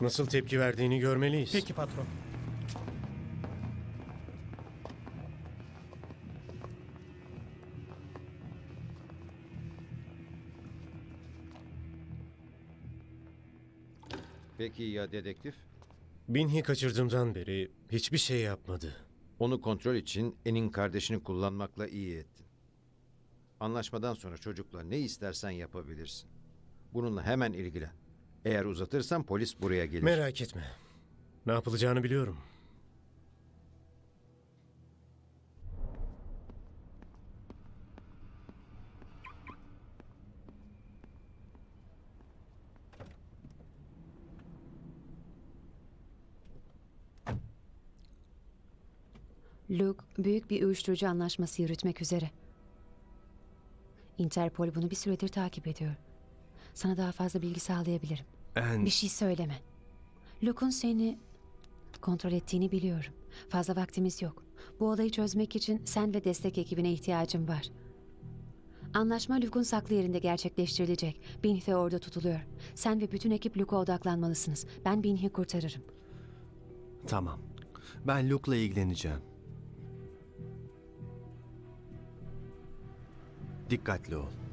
Nasıl tepki verdiğini görmeliyiz. Peki patron. Peki ya dedektif? Binhi kaçırdığımdan beri hiçbir şey yapmadı. Onu kontrol için En'in kardeşini kullanmakla iyi ettin. Anlaşmadan sonra çocukla ne istersen yapabilirsin. Bununla hemen ilgilen. Eğer uzatırsan polis buraya gelir. Merak etme. Ne yapılacağını biliyorum. Luke büyük bir uyuşturucu anlaşması yürütmek üzere. Interpol bunu bir süredir takip ediyor. Sana daha fazla bilgi sağlayabilirim. En... Bir şey söyleme. Luke'un seni kontrol ettiğini biliyorum. Fazla vaktimiz yok. Bu olayı çözmek için sen ve destek ekibine ihtiyacım var. Anlaşma Luke'un saklı yerinde gerçekleştirilecek. Binhi orada tutuluyor. Sen ve bütün ekip Luke'a odaklanmalısınız. Ben Binhi kurtarırım. Tamam. Ben Luke'la ilgileneceğim. Dikkatli ol.